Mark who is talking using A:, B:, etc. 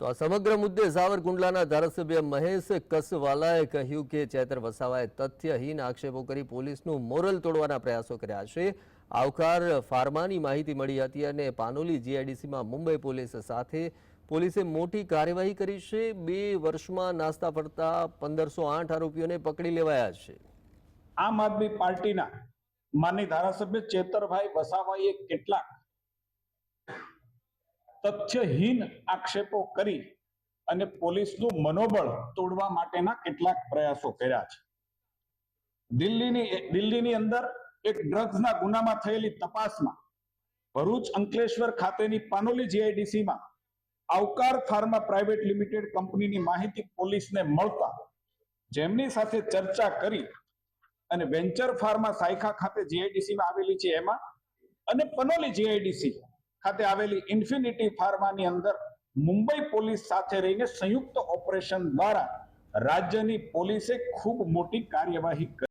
A: તો આ સમગ્ર મુદ્દે સાવરકુંડલાના ધારાસભ્ય મહેશ કસવાલાએ કહ્યું કે ચેતર વસાવાએ તથ્યહીન આક્ષેપો કરી પોલીસનું મોરલ તોડવાના પ્રયાસો કર્યા છે. આવકાર ફાર્માની માહિતી મળી હતી અને પાનોલી જીઆઈડીસીમાં મુંબઈ પોલીસ સાથે પોલીસે મોટી કાર્યવાહી કરી છે. બે વર્ષમાં નાસ્તા ફરતા પંદરસો આઠ આરોપીઓને પકડી લેવાયા છે.
B: આમ આદમી પાર્ટીના માનની ધારાસભ્ય ચેતરભાઈ વસાવાએ કેટલાક તથ્યહીન આક્ષેપો કરી અને પોલીસનું મનોબળ તોડવા માટેના કેટલાક પ્રયાસો કર્યા છે. દિલ્હીની દિલ્હીની અંદર એક ડ્રગ્સના ગુનામાં થયેલી તપાસમાં ભરૂચ અંકલેશ્વર ખાતેની પાનોલી જીઆઈડીસીમાં આવકાર ફાર્મા પ્રાઇવેટ લિમિટેડ કંપનીની માહિતી પોલીસને મળતા જેમની સાથે ચર્ચા કરી અને વેન્ચર ફાર્મા સાયખા ખાતે જીઆઈડીસીમાં આવેલી છે એમાં અને પનોલી જીઆઈડીસી ખાતે આવેલી ઇન્ફિનિટી ફાર્માની અંદર મુંબઈ પોલીસ સાથે રહીને સંયુક્ત ઓપરેશન દ્વારા રાજ્યની પોલીસે ખૂબ મોટી કાર્યવાહી કરી.